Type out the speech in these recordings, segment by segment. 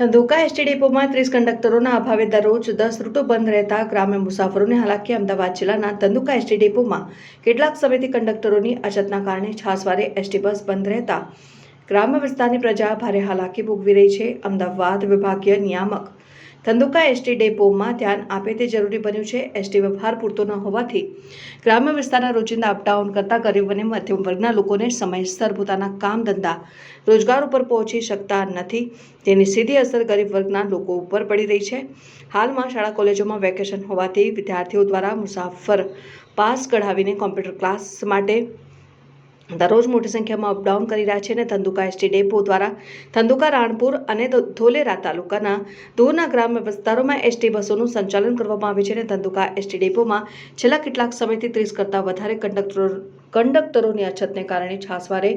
Dhandhuka ST ડેપોમાં ત્રીસ કંડક્ટરોના અભાવે દરરોજ દસ રૂટો બંધ રહેતા ગ્રામ્ય મુસાફરોને હાલાકી અમદાવાદ જિલ્લાના ધંધુકા એસટી ડેપોમાં કેટલાક સમયથી કંડક્ટરોની અછતના કારણે છાસવારે એસટી બસ બંધ રહેતા ગ્રામ્ય વિસ્તારની પ્રજા ભારે હાલાકી ભોગવી રહી છે. અમદાવાદ વિભાગીય નિયામક ધંધુકા એસટી ડેપોમાં ધ્યાન આપે તે જરૂરી બન્યું છે. એસટી વ્યવહાર પૂરતો ન હોવાથી ગ્રામ્ય વિસ્તારના રોજિંદા અપડાઉન કરતા ગરીબ અને મધ્યમ વર્ગના લોકોને સમયસર પોતાના કામ, ધંધા, રોજગાર ઉપર પહોંચી શકતા નથી. તેની સીધી અસર ગરીબ વર્ગના લોકો ઉપર પડી રહી છે. હાલમાં શાળા કોલેજોમાં વેકેશન હોવાથી વિદ્યાર્થીઓ દ્વારા મુસાફર પાસ કઢાવીને કોમ્પ્યુટર ક્લાસ માટે દરરોજ મોટી સંખ્યામાં અપડાઉન કરી રહ્યા છે અને ધંધુકા એસટી ડેપો દ્વારા ધંધુકા રાણપુર અને ધોલેરા તાલુકાના દૂરના ગ્રામ્ય વિસ્તારોમાં એસટી બસોનું સંચાલન કરવામાં આવે છે અને ધંધુકા એસટી ડેપોમાં છેલ્લા કેટલાક સમયથી ત્રીસ કરતાં વધારે કંડક્ટરો કંડક્ટરોની અછતને કારણે છાસવારે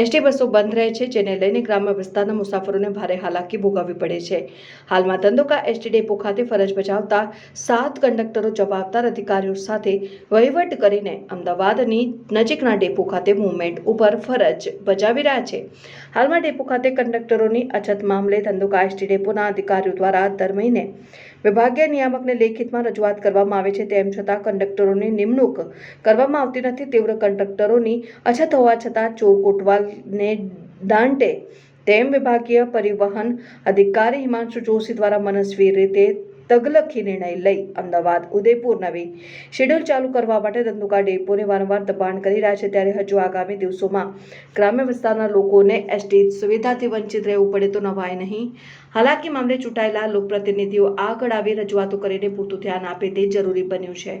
એસટી બસો બંધ રહે છે, જેને લઈને ગ્રામ્ય વિસ્તારના મુસાફરોને ભારે હાલાકી ભોગવવી પડે છે. હાલમાં ધંધુકા એસટી ડેપો ખાતે ફરજ બજાવતા સાત કંડક્ટરો જવાબદાર અધિકારીઓ સાથે વહીવટ કરીને અમદાવાદની નજીકના ડેપો ખાતે મુવમેન્ટ ઉપર ફરજ બજાવી રહ્યા છે. હાલમાં ડેપો ખાતે કંડક્ટરોની અછત મામલે ધંધુકા એસટી ડેપોના અધિકારીઓ દ્વારા દર મહિને વિભાગીય નિયામકને લેખિતમાં રજૂઆત કરવામાં આવે છે. તેમ છતાં કંડક્ટરોની નિમણૂક કરવામાં આવતી નથી. તીવ્ર કંડક્ટરોની અછત હોવા છતાં ચોર કોટવાલને દાંટે તેમ વિભાગીય પરિવહન અધિકારી હિમાંશુ જોશી દ્વારા મનસ્વી રીતે તગલખી નિર્ણય લઈ અમદાવાદ, ઉદયપુર નવી શેડ્યુલ ચાલુ કરવા માટે ધંધુકા ડેપોને વારંવાર દબાણ કરી રહ્યા છે. ત્યારે હજુ આગામી દિવસોમાં ગ્રામ્ય વિસ્તારના લોકોને એસટી સુવિધાથી વંચિત રહેવું પડે તો નવાય નહીં. હાલાકી મામલે ચૂંટાયેલા લોકપ્રતિનિધિઓ આગળ આવી રજૂઆતો કરીને પૂરતું ધ્યાન આપે તે જરૂરી બન્યું છે.